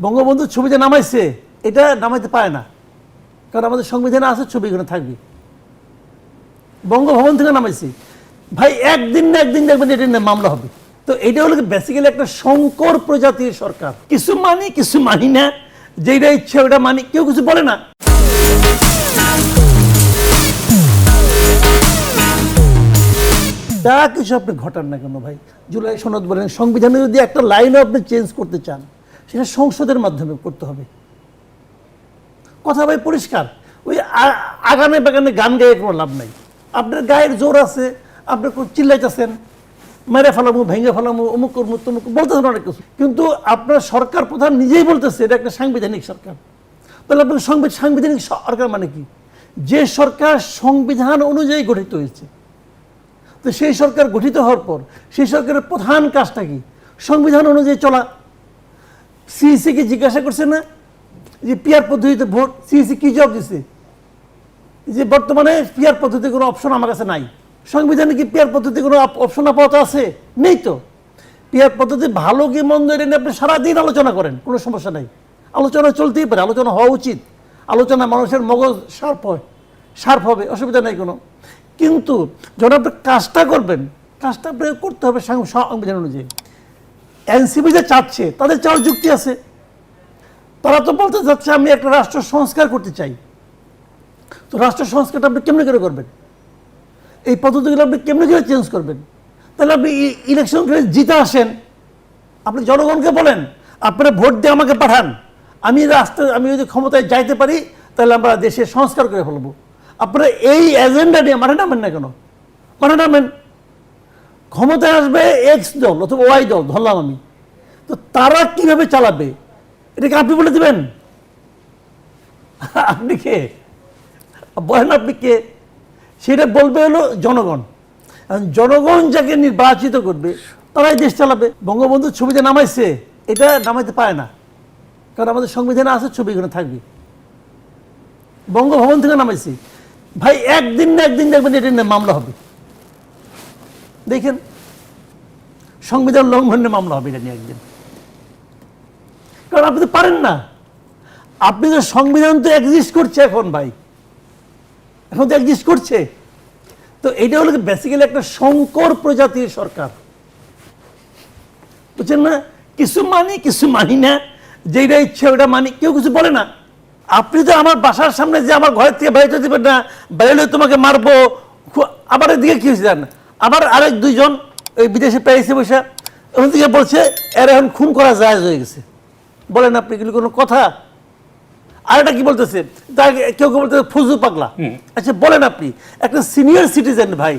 বঙ্গবন্ধু ছবিতে নামাইছে, এটা নামাইতে পারে না। কারণ আমাদের সংবিধানে আছে ছবি, এখানে থাকবে। বঙ্গভবন থেকে নামাইছে। ভাই, একদিন না একদিন দেখবেন এটা নিয়ে মামলা হবে। তো এটা হলো বেসিক্যালি একটা শঙ্কর প্রজাতির সরকার। কিছু মানি কিছু মানি না। যেটা ইচ্ছে ওটা মানি। কেউ কিছু বলে না। যা কিছু আপনি ঘটান না কেন ভাই? জুলাই সনদ বলেন, সংবিধানে যদি একটা লাইনও আপনি চেঞ্জ করতে চান সেটা সংসদের মাধ্যমে করতে হবে। কথা ভাই পরিষ্কার। ওই আগানে বাগানে গান গায়ে কোনো লাভ নাই। আপনার গায়ের জোর আছে, আপনি চিল্লাইতেছেন। মেরে ফেলামু, ভেঙে ফেলামু, অমুক করমু, তমুক বলতেছেন অনেক কিছু। কিন্তু আপনার সরকার প্রধান নিজেই বলতেছে, এটা একটা সাংবিধানিক সরকার। তাহলে আপনার সংবিধান সাংবিধানিক সরকার মানে কি? যে সরকার সংবিধান অনুযায়ী গঠিত হয়েছে, তো সেই সরকার গঠিত হওয়ার পর, সেই সরকারের প্রধান কাজটা কি? সংবিধান অনুযায়ী চলা সিইসি কে জিজ্ঞাসা করছে না যে পিয়ার পদ্ধতিতে ভোট সিইসি কি জবাব দিছে? যে বর্তমানে পিয়ার পদ্ধতি কোনো অপশন আমার কাছে নাই। সংবিধানে কি পিয়ার পদ্ধতি কোনো অপশন আপাতত আছে? নেই তো। পিয়ার পদ্ধতি ভালো কি মন্দ এটা নিয়ে আপনি সারাদিন আলোচনা করেন, কোনো সমস্যা নাই। আলোচনা চলতেই পারে, আলোচনা হওয়া উচিত। আলোচনা মানুষের মগজ শার্প হয়, শার্প হবে, অসুবিধা নেই কোনো। কিন্তু যখন আপনি কাজটা করবেন, কাজটা আপনাকে করতে হবে সংবিধান অনুযায়ী। এনসিপি যে চাচ্ছে, তাদের চাওয়ার যুক্তি আছে। তারা তো বলতে চাচ্ছে, আমি একটা রাষ্ট্র সংস্কার করতে চাই। তো রাষ্ট্র সংস্কারটা আপনি কেমনি করে করবেন? এই পদ্ধতিগুলো আপনি কেমনি করে চেঞ্জ করবেন? তাহলে আপনি ইলেকশন করে জিতে আসেন। আপনি জনগণকে বলেন, আপনারা ভোট দিয়ে আমাকে পাঠান। আমি রাস্তা আমি যদি ক্ষমতায় যাইতে পারি, তাহলে আমরা দেশের সংস্কার করে ফেলব। আপনারা এই এজেন্ডা নিয়ে মাঠে নামেন না কেন? মাঠে নামেন। ক্ষমতায় আসবে এক্স দল অথবা ওয়াই দল, ধরলাম আমি। তো তারা কীভাবে চালাবে? এটাকে আপনি বলে দেবেন? আপনি কে? বলেন আপনি কে? সেটা বলবে হলো জনগণ। জনগণ যাকে নির্বাচিত করবে, তারাই দেশ চালাবে। বঙ্গবন্ধু ছবিতে নামাইছে, এটা নামাইতে পারে না। কারণ আমাদের সংবিধানে আছে, ছবি এখানে থাকবে। বঙ্গভবন থেকে নামাইছে। ভাই, একদিন না একদিন দেখবেন এটা নিয়ে মামলা হবে। দেখেন, সংবিধান লঙ্ঘনের মামলা হবে এটা নিয়ে একদিন। কারণ আপনি তো পারেন না। আপনি তো সংবিধান তো এক্সিস্ট করছে এখন ভাই। এখন তো এক্সিস্ট করছে। তো এটা হলো বেসিক্যালি একটা শঙ্কর প্রজাতির সরকার। বুঝছেন না? কিছু মানি কিছু মানি না। যেটা ইচ্ছে ওটা মানি। কেউ কিছু বলে না। আপনি তো আমার বাসার সামনে যে আমার ঘরের থেকে বেরোতে দেবেন না বেরোলে তোমাকে মারবো। আবার এদিকে কি জান আবার আরেক দুইজন ওই বিদেশে প্যারিসে বসে ওখান থেকে বলছে এর এখন খুন করা যায় হয়ে গেছে। বলেন আপনি এগুলি কোনো কথা? আরেকটা কি বলতেছে? তা কেউ কেউ বলতেছে ফুজু পাগলা। আচ্ছা বলেন আপনি একটা সিনিয়র সিটিজেন ভাই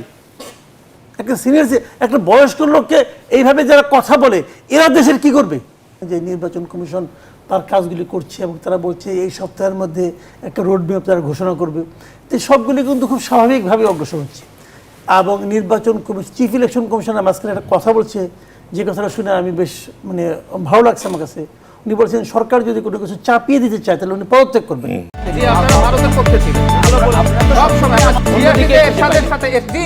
একটা সিনিয়র একটা বয়স্ক লোককে এইভাবে যারা কথা বলে এরা দেশের কি করবে? যে নির্বাচন কমিশন তার কাজগুলি করছে এবং তারা বলছে এই সপ্তাহের মধ্যে একটা রোড ম্যাপ তারা ঘোষণা করবে। তো সবগুলি কিন্তু খুব স্বাভাবিকভাবে অগ্রসর হচ্ছে। এবং নির্বাচন কমিশন চিফ ইলেকশন কমিশনের মাঝখানে একটা কথা বলছে যে কথাটা শুনে আমি বেশ মানে ভালো লাগছে আমার কাছে। উনি বলছেন সরকার যদি কোনো কিছু চাপিয়ে দিতে চায় তাহলে উনি পদত্যাগ করবেন। আপনারা ভারতের পক্ষে ছিলেন। সব সময়। জিয়া সাথে এসডি